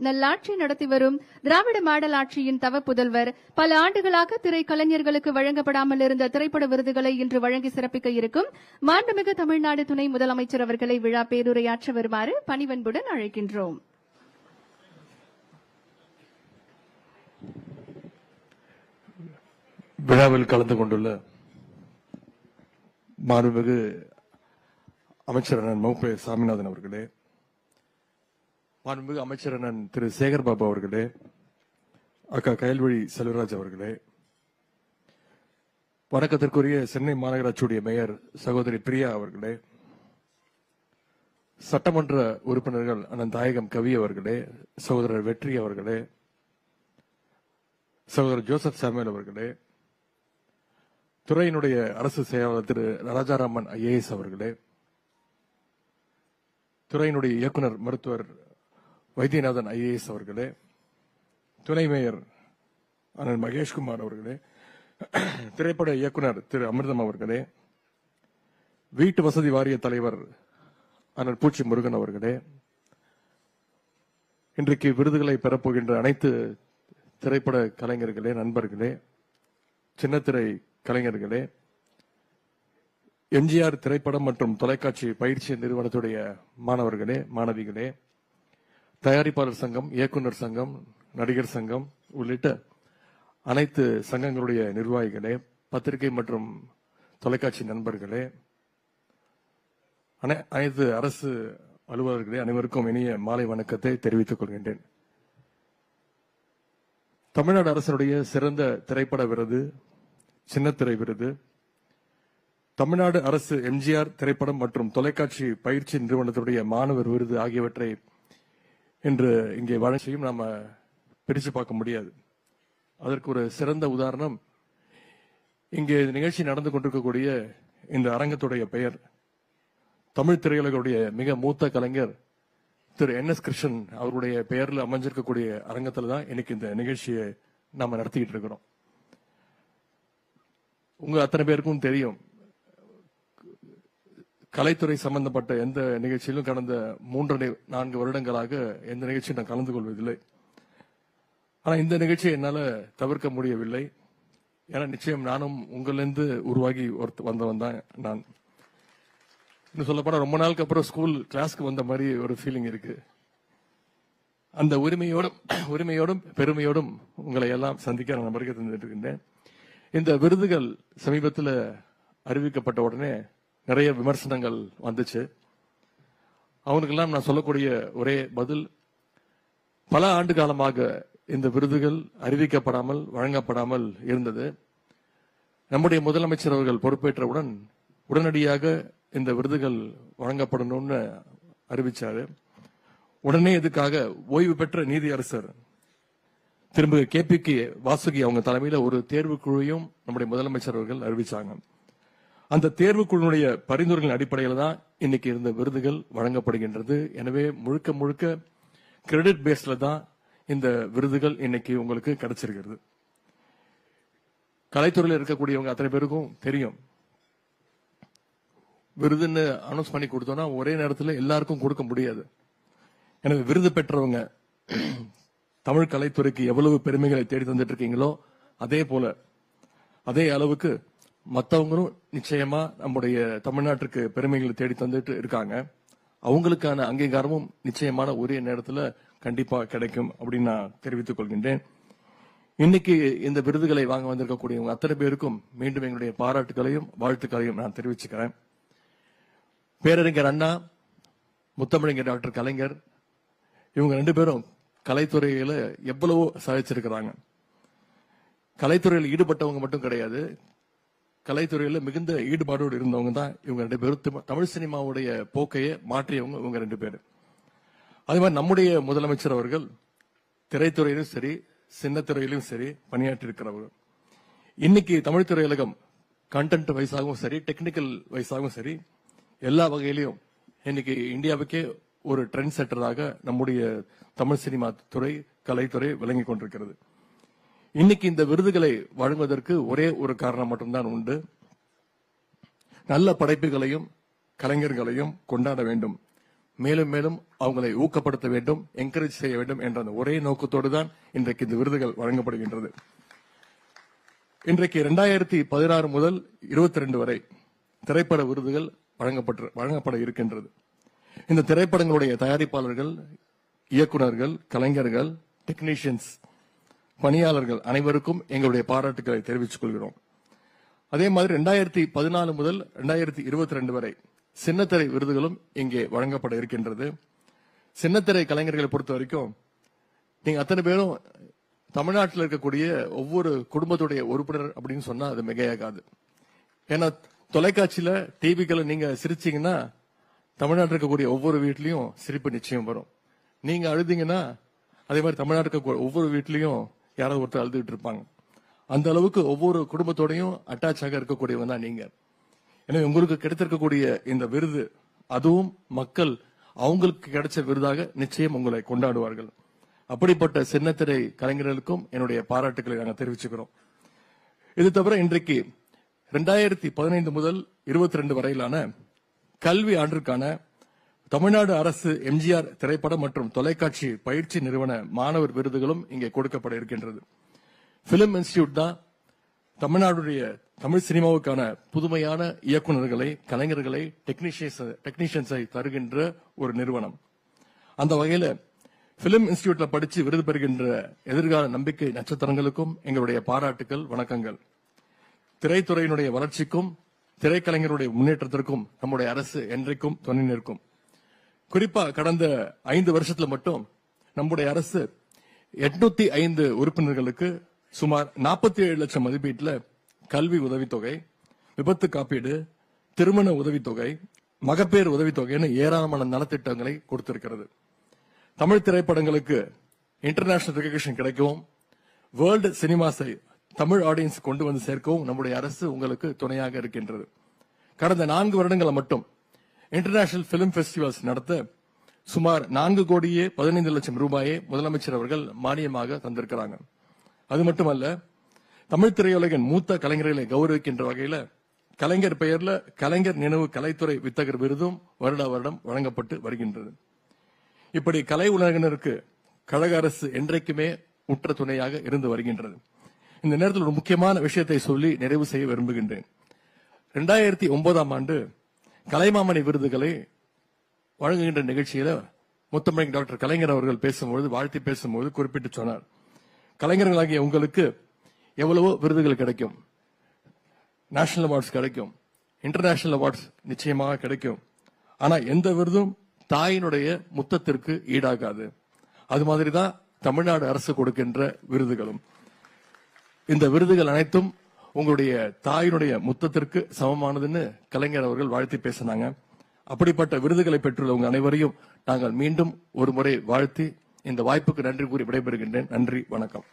நல்லாட்சி நடத்தி வரும் திராவிட மாடல் ஆட்சியின் தவ புதல்வர் பல ஆண்டுகளாக திரைக்கலைஞர்களுக்கு வழங்கப்படாமல் இருந்த திரைப்பட விருதுகளை இன்று வழங்கி சிறப்பிக்க இருக்கும் மாண்புமிகு தமிழ்நாடு துணை முதலமைச்சர் அவர்களை விழா பேருரையாற்ற வருமாறு பணிவன்புடன் அழைக்கின்றோம். விழாவில் கலந்து கொண்டுள்ள மாண்புமிகு அமைச்சர் சாமிநாதன் அவர்களே மாண்புமிகு அமைச்சர் அண்ணன் திரு சேகர் பாபு அவர்களே அக்கா கயல்வழி செல்வராஜ் அவர்களே வணக்கத்திற்குரிய சென்னை மாநகராட்சியுடைய மேயர் சகோதரி பிரியா அவர்களே சட்டமன்ற உறுப்பினர்கள் அண்ணன் தாயகம் கவி அவர்களே சகோதரர் வெற்றி அவர்களே சகோதரர் ஜோசப் சாமுவேல் அவர்களே துறையினுடைய அரசு செயலாளர் திரு ராஜாராமன் ஐஏஎஸ் அவர்களே துறையினுடைய இயக்குனர் மருத்துவர் வைத்தியநாதன் ஐஏஎஸ் அவர்களே துணை மேயர் அண்ணன் மகேஷ்குமார் அவர்களே திரைப்பட இயக்குனர் திரு அமிர்தம் அவர்களே வீட்டு வசதி வாரிய தலைவர் அண்ணன் பூச்சி முருகன் அவர்களே இன்றைக்கு விருதுகளை பெறப்போகின்ற அனைத்து திரைப்பட கலைஞர்களே நண்பர்களே சின்னத்திரை கலைஞர்களே எம்ஜிஆர் திரைப்படம் மற்றும் தொலைக்காட்சி பயிற்சி நிறுவனத்துடைய மாணவர்களே மாணவிகளே தயாரிப்பாளர் சங்கம் இயக்குனர் சங்கம் நடிகர் சங்கம் உள்ளிட்ட அனைத்து சங்கங்களுடைய நிர்வாகிகளே பத்திரிகை மற்றும் தொலைக்காட்சி நண்பர்களே அனை- அனைத்து அரசு அலுவலர்களே அனைவருக்கும் இனிய மாலை வணக்கத்தை தெரிவித்துக் கொள்கின்றேன். தமிழ்நாடு அரசனுடைய சிறந்த திரைப்பட விருது சின்னத்திரை விருது தமிழ்நாடு அரசு எம்ஜிஆர் திரைப்படம் மற்றும் தொலைக்காட்சி பயிற்சி நிறுவனத்துடைய மாணவர் விருது ஆகியவற்றை என்று இங்கே வழங்கியும் நாம பிரித்து பார்க்க முடியாது. அதற்கு ஒரு சிறந்த உதாரணம் இங்கே நிகழ்ச்சி நடந்து கொண்டிருக்கக்கூடிய இந்த அரங்கத்துடைய பெயர் தமிழ் திரையுலகுடைய மிக மூத்த கலைஞர் திரு என் எஸ் கிருஷ்ணன் அவருடைய பெயரில் அமைஞ்சிருக்கக்கூடிய அரங்கத்தில் தான் இன்னைக்கு இந்த நிகழ்ச்சியை நாம நடத்திக்கிட்டு இருக்கிறோம். உங்க அத்தனை பேருக்கும் தெரியும் கலைத்துறை சம்பந்தப்பட்ட எந்த நிகழ்ச்சியிலும் கடந்த மூன்றரை நான்கு வருடங்களாக எந்த நிகழ்ச்சியும் நான் கலந்து கொள்வதில்லை. ஆனால் இந்த நிகழ்ச்சியை என்னால் தவிர்க்க முடியவில்லை. ஏன்னா நிச்சயம் நானும் உங்களிலிருந்து உருவாகி ஒருத்த வந்தவன் தான் நான். இன்னும் சொல்லப்போனால் ரொம்ப நாளுக்கு அப்புறம் ஸ்கூல் கிளாஸ்க்கு வந்த மாதிரி ஒரு ஃபீலிங் இருக்கு. அந்த உரிமையோடும் உரிமையோடும் பெருமையோடும் உங்களை எல்லாம் சந்திக்க நான் வருகை தந்துட்டு இருக்கின்றேன். இந்த விருதுகள் சமீபத்தில் அறிவிக்கப்பட்ட உடனே நிறைய விமர்சனங்கள் வந்துச்சு. அவனுக்கெல்லாம் நான் சொல்லக்கூடிய ஒரே பதில் பல ஆண்டு காலமாக இந்த விருதுகள் அறிவிக்கப்படாமல் வழங்கப்படாமல் இருந்தது. நம்முடைய முதலமைச்சர் அவர்கள் பொறுப்பேற்றவுடன் உடனடியாக இந்த விருதுகள் வழங்கப்படணும்னு அறிவிச்சாரு. உடனே இதுக்காக ஓய்வு பெற்ற நீதியரசர் திரும்ப கேபிகே வாசுகி அவங்க தலைமையில் ஒரு தேர்வு குழுவையும் நம்முடைய முதலமைச்சர் அவர்கள் அறிவிச்சாங்க. அந்த தேர்வுக்குழுனுடைய பரிந்துரைகளின் அடிப்படையில் தான் இன்னைக்கு இருந்த விருதுகள் வழங்கப்படுகின்றது. எனவே முழுக்க முழுக்க கிரெடிட் பேஸ்ல தான் இந்த விருதுகள் இன்னைக்கு உங்களுக்கு கிடைச்சிருக்கிறது. கலைத்துறையில் இருக்கக்கூடியவங்க அத்தனை பேருக்கும் தெரியும். விருதுன்னு அனௌன்ஸ் பண்ணி கொடுத்தோம்னா ஒரே நேரத்தில் எல்லாருக்கும் கொடுக்க முடியாது. எனவே விருது பெற்றவங்க தமிழ் கலைத்துறைக்கு எவ்வளவு பெருமைகளை தேடி தந்துட்டு இருக்கீங்களோ அதே போல அதே அளவுக்கு மற்றவங்களும் நிச்சயமா நம்முடைய தமிழ்நாட்டுக்கு பெருமைகளை தேடி தந்துட்டு இருக்காங்க. அவங்களுக்கான அங்கீகாரமும் நிச்சயமான ஒரே நேரத்தில் கண்டிப்பா கிடைக்கும் அப்படின்னு நான் தெரிவித்துக் கொள்கின்றேன். இன்னைக்கு இந்த விருதுகளை வாங்க வந்திருக்கக்கூடியவங்க அத்தனை பேருக்கும் மீண்டும் எங்களுடைய பாராட்டுகளையும் வாழ்த்துக்களையும் நான் தெரிவிச்சுக்கிறேன். பேரறிஞர் அண்ணா முத்தமிழறிஞர் டாக்டர் கலைஞர் இவங்க ரெண்டு பேரும் கலைத்துறையில எவ்வளவோ சாதிச்சிருக்கிறாங்க கலைத்துறையில் ஈடுபட்டவங்க மட்டும் கிடையாது கலைத்துறையில் மிகுந்த ஈடுபாடோடு இருந்தவங்க தான் இவங்க ரெண்டு பேரும். தமிழ் சினிமாவுடைய போக்கையை மாற்றியவங்க இவங்க ரெண்டு பேர். அதே மாதிரி நம்முடைய முதலமைச்சர் அவர்கள் திரைத்துறையிலும் சரி சின்னத்துறையிலும் சரி பணியாற்றி இருக்கிறவர்கள் இன்னைக்கு தமிழ் திரையுலகம் கண்டென்ட் வைஸாகவும் சரி டெக்னிக்கல் வைஸாகவும் சரி எல்லா வகையிலையும் இன்னைக்கு இந்தியாவுக்கே ஒரு ட்ரெண்ட் செட்டராக நம்முடைய தமிழ் சினிமா துறை கலைத்துறை விளங்கி கொண்டிருக்கிறது. இன்னைக்கு இந்த விருதுகளை வழங்குவதற்கு ஒரே ஒரு காரணம் மட்டும்தான் உண்டு. நல்ல படைப்புகளையும் கலைஞர்களையும் கொண்டாட வேண்டும். மேலும் மேலும் அவங்களை ஊக்கப்படுத்த வேண்டும் என்கரேஜ் செய்ய வேண்டும் என்ற அந்த ஒரே நோக்கத்தோடு தான் இன்றைக்கு இந்த விருதுகள் வழங்கப்படுகின்றது. இன்றைக்கு இரண்டாயிரத்தி பதினாறு முதல் இருபத்தி ரெண்டு வரை திரைப்பட விருதுகள் வழங்கப்பட்டு வழங்கப்பட இருக்கின்றது. இந்த திரைப்படங்களுடைய தயாரிப்பாளர்கள் இயக்குனர்கள் கலைஞர்கள் டெக்னீஷியன்ஸ் பணியாளர்கள் அனைவருக்கும் எங்களுடைய பாராட்டுகளை தெரிவித்துக் கொள்கிறோம். அதே மாதிரி ரெண்டாயிரத்தி பதினாலு முதல் ரெண்டாயிரத்தி இருபத்தி ரெண்டு வரை சின்னத்திரை விருதுகளும் இங்கே வழங்கப்பட இருக்கின்றது. சின்னத்திரை கலைஞர்களை பொறுத்த வரைக்கும் நீங்க அத்தனை பேரும் தமிழ்நாட்டில் இருக்கக்கூடிய ஒவ்வொரு குடும்பத்துடைய உறுப்பினர் அப்படின்னு சொன்னா அது மிகையாகாது. ஏன்னா தொலைக்காட்சியில டிவிக்களை நீங்க சிரிச்சீங்கன்னா தமிழ்நாட்டில் இருக்கக்கூடிய ஒவ்வொரு வீட்லயும் சிரிப்பு நிச்சயம் வரும். நீங்க அழுதீங்கன்னா அதே மாதிரி தமிழ்நாட்டில் ஒவ்வொரு வீட்லயும் யாராவது ஒருத்தர் அழுதுகிட்டு இருப்பாங்க. அந்த அளவுக்கு ஒவ்வொரு குடும்பத்தோடையும் அட்டாச் ஆக இருக்கக்கூடியவன் தான் நீங்க. எனவே உங்களுக்கு கிடைத்திருக்கக்கூடிய இந்த விருது அதுவும் மக்கள் அவங்களுக்கு கிடைச்ச விருதாக நிச்சயம் உங்களை கொண்டாடுவார்கள். அப்படிப்பட்ட சின்னத்திரை கலைஞர்களுக்கும் என்னுடைய பாராட்டுக்களை நாங்கள் தெரிவிச்சுக்கிறோம். இது தவிர இன்றைக்கு ரெண்டாயிரத்தி பதினைந்து முதல் இருபத்தி ரெண்டு வரையிலான கல்வி ஆண்டிற்கான தமிழ்நாடு அரசு எம்ஜிஆர் திரைப்படம் மற்றும் தொலைக்காட்சி பயிற்சி நிறுவன மாணவர் விருதுகளும் இங்கே கொடுக்கப்பட இருக்கின்றது. பிலிம் இன்ஸ்டிடியூட் தான் தமிழ்நாடுடைய தமிழ் சினிமாவுக்கான புதுமையான இயக்குனர்களை கலைஞர்களை டெக்னீஷியன்ஸ் டெக்னீஷியன்ஸை தருகின்ற ஒரு நிறுவனம். அந்த வகையில் பிலிம் இன்ஸ்டிடியூட்ல படித்து விருது பெறுகின்ற எதிர்கால நம்பிக்கை நட்சத்திரங்களுக்கும் எங்களுடைய பாராட்டுகள் வணக்கங்கள். திரைத்துறையினுடைய வளர்ச்சிக்கும் திரைக்கலைஞருடைய முன்னேற்றத்திற்கும் நம்முடைய அரசு என்றைக்கும் துணை நிற்கும். குறிப்பா கடந்த ஐந்து வருஷத்துல மட்டும் நம்முடைய அரசு எட்நூத்தி ஐந்து உறுப்பினர்களுக்கு சுமார் நாற்பத்தி ஏழு லட்சம் மதிப்பீட்டில் கல்வி உதவித்தொகை விபத்து காப்பீடு திருமண உதவித்தொகை மகப்பேறு உதவித்தொகைன்னு ஏராளமான நலத்திட்டங்களை கொடுத்திருக்கிறது. தமிழ் திரைப்படங்களுக்கு இன்டர்நேஷனல் ரெகக்னிஷன் கிடைக்கவும் வேர்ல்டு சினிமாஸை தமிழ் ஆடியன்ஸ் கொண்டு வந்து சேர்க்கவும் நம்முடைய அரசு உங்களுக்கு துணையாக இருக்கின்றது. கடந்த நான்கு வருடங்களை மட்டும் இன்டர்நேஷனல் பிலிம் ஃபெஸ்டிவல்ஸ் நடத்த சுமார் நான்கு கோடியே பதினைந்து லட்சம் ரூபாயை முதலமைச்சர் அவர்கள் மானியமாக தந்திருக்கிறாங்க. அது மட்டுமல்ல தமிழ் திரையுலகின் மூத்த கலைஞர்களை கௌரவிக்கின்ற வகையில கலைஞர் பெயர்ல கலைஞர் நினைவு கலைத்துறை வித்தகர் விருதும் வருட வருடம் வழங்கப்பட்டு வருகின்றது. இப்படி கலை உலகினருக்கு கழக அரசு என்றைக்குமே உற்ற துணையாக இருந்து வருகின்றது. இந்த நேரத்தில் ஒரு முக்கியமான விஷயத்தை சொல்லி நிறைவு செய்ய விரும்புகின்றேன். ரெண்டாயிரத்தி ஒன்பதாம் ஆண்டு கலைமாமணி விருதுகளை வழங்குகின்ற நிகழ்ச்சியில முத்தமிழ் டாக்டர் கலைஞர் அவர்கள் பேசும்பொழுது வாழ்த்தி பேசும்போது குறிப்பிட்டு சொன்னார். கலைஞர்களாகிய உங்களுக்கு எவ்வளவோ விருதுகள் கிடைக்கும். நேஷனல் அவார்ட்ஸ் கிடைக்கும். இன்டர்நேஷனல் அவார்ட்ஸ் நிச்சயமாக கிடைக்கும். ஆனா எந்த விருதும் தாயினுடைய முத்தத்திற்கு ஈடாகாது. அது மாதிரி தான் தமிழ்நாடு அரசு கொடுக்கின்ற விருதுகளும். இந்த விருதுகள் அனைத்தும் உங்களுடைய தாயினுடைய முத்தத்திற்கு சமமானதுன்னு கலைஞர் அவர்கள் வாழ்த்தி பேசினாங்க. அப்படிப்பட்ட விருதுகளை பெற்றுள்ள உங்க அனைவரையும் நாங்கள் மீண்டும் ஒரு முறை வாழ்த்தி இந்த வாய்ப்புக்கு நன்றி கூறி விடைபெறுகின்றேன். நன்றி வணக்கம்.